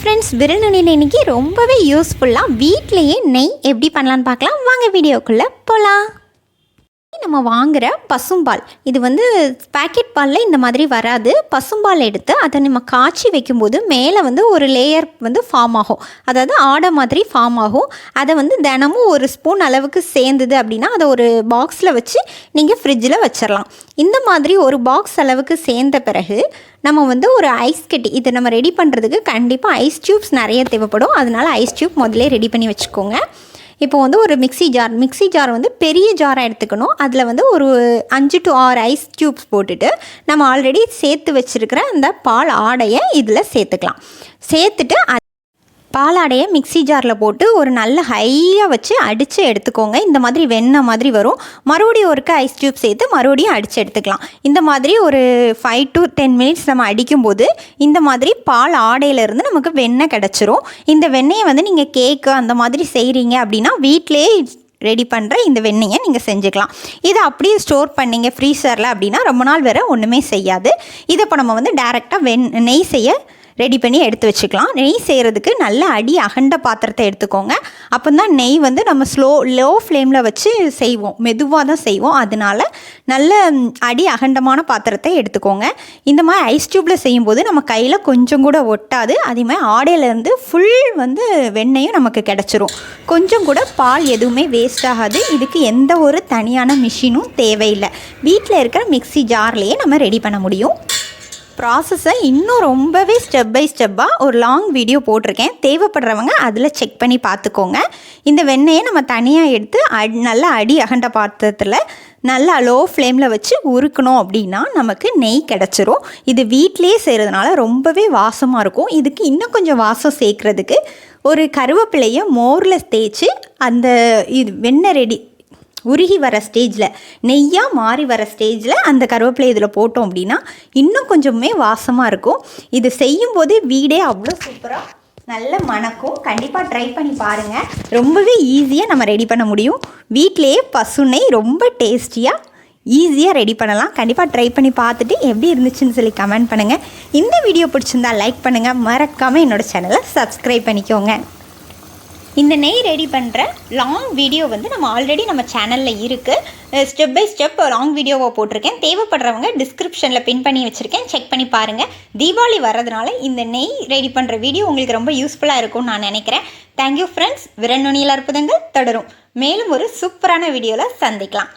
Friends விருநுனியில் இன்னைக்கு ரொம்பவே யூஸ்ஃபுல்லாக வீட்லேயே நெய் எப்படி பண்ணலான்னு பார்க்கலாம். வாங்க வீடியோக்குள்ளே போகலாம் நம்ம வாங்குகிற பசும்பால் இது வந்து பேக்கெட் பாலில் இந்த மாதிரி வராது. பசும்பால் எடுத்து அதை நம்ம காய்ச்சி வைக்கும்போது மேலே வந்து ஒரு லேயர் வந்து ஃபார்ம் ஆகும். அதாவது ஆடை மாதிரி ஃபார்ம் ஆகும். அதை வந்து தினமும் ஒரு ஸ்பூன் அளவுக்கு சேர்ந்தது அப்படின்னா அதை ஒரு பாக்ஸில் வச்சு நீங்கள் ஃப்ரிட்ஜில் வச்சிடலாம் இந்த மாதிரி ஒரு பாக்ஸ் அளவுக்கு சேர்ந்த பிறகு நம்ம வந்து ஒரு ஐஸ் கட்டி இதை நம்ம ரெடி பண்ணுறதுக்கு கண்டிப்பாக ஐஸ் டியூப்ஸ் நிறைய தேவைப்படும். அதனால ஐஸ் டியூப் முதல்ல ரெடி பண்ணி வச்சுக்கோங்க. இப்போ வந்து ஒரு மிக்ஸி ஜார் மிக்ஸி ஜார் வந்து பெரிய ஜாராக எடுத்துக்கணும். அதில் வந்து ஒரு அஞ்சு டு ஆறு ஐஸ் டியூப்ஸ் போட்டுட்டு நம்ம ஆல்ரெடி சேர்த்து வச்சுருக்கிற அந்த பால் ஆடையை இதில் சேர்த்துக்கலாம். சேர்த்துட்டு அ- பாலாடையை மிக்ஸி ஜாரில் போட்டு ஒரு நல்ல ஹையாக வச்சு அடித்து எடுத்துக்கோங்க. இந்த மாதிரி வெண்ணெய் மாதிரி வரும். மறுபடியும் ஒருக்க ஐஸ் டியூப் சேர்த்து மறுபடியும் அடித்து எடுத்துக்கலாம். இந்த மாதிரி ஒரு ஃபைவ் டு டென் மினிட்ஸ் நம்ம அடிக்கும்போது இந்த மாதிரி பால் ஆடையிலேருந்து நமக்கு வெண்ணெய் கிடச்சிரும். இந்த வெண்ணெயை வந்து நீங்கள் கேக்கு அந்த மாதிரி செய்கிறீங்க அப்படின்னா வீட்டிலே ரெடி பண்ணுற இந்த வெண்ணெயை நீங்கள் செஞ்சுக்கலாம். இதை அப்படியே ஸ்டோர் பண்ணீங்க ஃப்ரீசரில் அப்படின்னா ரொம்ப நாள் வேறு ஒன்றுமே செய்யாது. இதை இப்போ நம்ம வந்து டேரெக்டாக வெண் நெய் செய்ய ரெடி பண்ணி எடுத்து வச்சுக்கலாம். நெய் செய்கிறதுக்கு நல்ல அடி அகண்ட பாத்திரத்தை எடுத்துக்கோங்க. அப்போ தான் நெய் வந்து நம்ம ஸ்லோ லோ ஃப்ளேமில் வச்சு செய்வோம். மெதுவாக தான் செய்வோம். அதனால நல்ல அடி அகண்டமான பாத்திரத்தை எடுத்துக்கோங்க. இந்த மாதிரி ஐஸ் டியூப்பில் செய்யும்போது நம்ம கையில் கொஞ்சம் கூட ஒட்டாது. அதே மாதிரி ஆடையிலேருந்து ஃபுல் வந்து வெண்ணெயும் நமக்கு கிடச்சிரும். கொஞ்சம் கூட பால் எதுவுமே வேஸ்ட் ஆகாது. இதுக்கு எந்த ஒரு தனியான மிஷினும் தேவையில்லை. வீட்டில் இருக்கிற மிக்ஸி ஜார்லேயே நம்ம ரெடி பண்ண முடியும். ப்ராசஸை இன்னும் ரொம்பவே ஸ்டெப் பை ஸ்டெப்பாக ஒரு லாங் வீடியோ போட்டிருக்கேன். தேவைப்படுறவங்க அதில் செக் பண்ணி பார்த்துக்கோங்க. இந்த வெண்ணெயை நம்ம தனியாக எடுத்து அட் நல்லா அடி அகண்ட பாத்திரத்தில் நல்லா லோ ஃப்ளேமில் வச்சு உருக்கணும் அப்படின்னா நமக்கு நெய் கிடச்சிரும். இது வீட்டிலேயே செய்கிறதுனால ரொம்பவே வாசமாக இருக்கும். இதுக்கு இன்னும் கொஞ்சம் வாசம் சேர்க்குறதுக்கு ஒரு கருவேப்பிலையை மோரில் தேய்ச்சி அந்த இது வெண்ணெய் ரெடி உருகி வர ஸ்டேஜில் நெய்யாக மாறி வர ஸ்டேஜில் அந்த கருவேப்பிலை இதில் போட்டோம் அப்படின்னா இன்னும் கொஞ்சமே வாசமாக இருக்கும். இது செய்யும்போதே வீடே அவ்வளோ சூப்பராக நல்ல மணக்கும். கண்டிப்பாக ட்ரை பண்ணி பாருங்கள் ரொம்பவே ஈஸியாக நம்ம ரெடி பண்ண முடியும். வீட்டிலேயே பசுனை ரொம்ப டேஸ்டியாக ஈஸியாக ரெடி பண்ணலாம். கண்டிப்பாக ட்ரை பண்ணி பார்த்துட்டு எப்படி இருந்துச்சுன்னு சொல்லி கமெண்ட் பண்ணுங்கள் இந்த வீடியோ பிடிச்சிருந்தா லைக் பண்ணுங்கள் மறக்காமல் என்னோட சேனலை சப்ஸ்கிரைப் பண்ணிக்கோங்க. இந்த நெய் ரெடி பண்ணுற லாங் வீடியோ வந்து நம்ம ஆல்ரெடி நம்ம சேனலில் இருக்குது ஸ்டெப் பை ஸ்டெப் லாங் வீடியோவை போட்டிருக்கேன். தேவைப்படுறவங்க டிஸ்கிரிப்ஷனில் பின் பண்ணி வச்சுருக்கேன். செக் பண்ணி பாருங்கள் தீபாவளி வர்றதுனால இந்த நெய் ரெடி பண்ணுற வீடியோ உங்களுக்கு ரொம்ப யூஸ்ஃபுல்லாக இருக்கும்னு நான் நினைக்கிறேன். தேங்க்யூ ஃப்ரெண்ட்ஸ் விரண்ணுனியில் அற்புதங்கள் தொடரும் மேலும் ஒரு சூப்பரான வீடியோவில் சந்திக்கலாம்.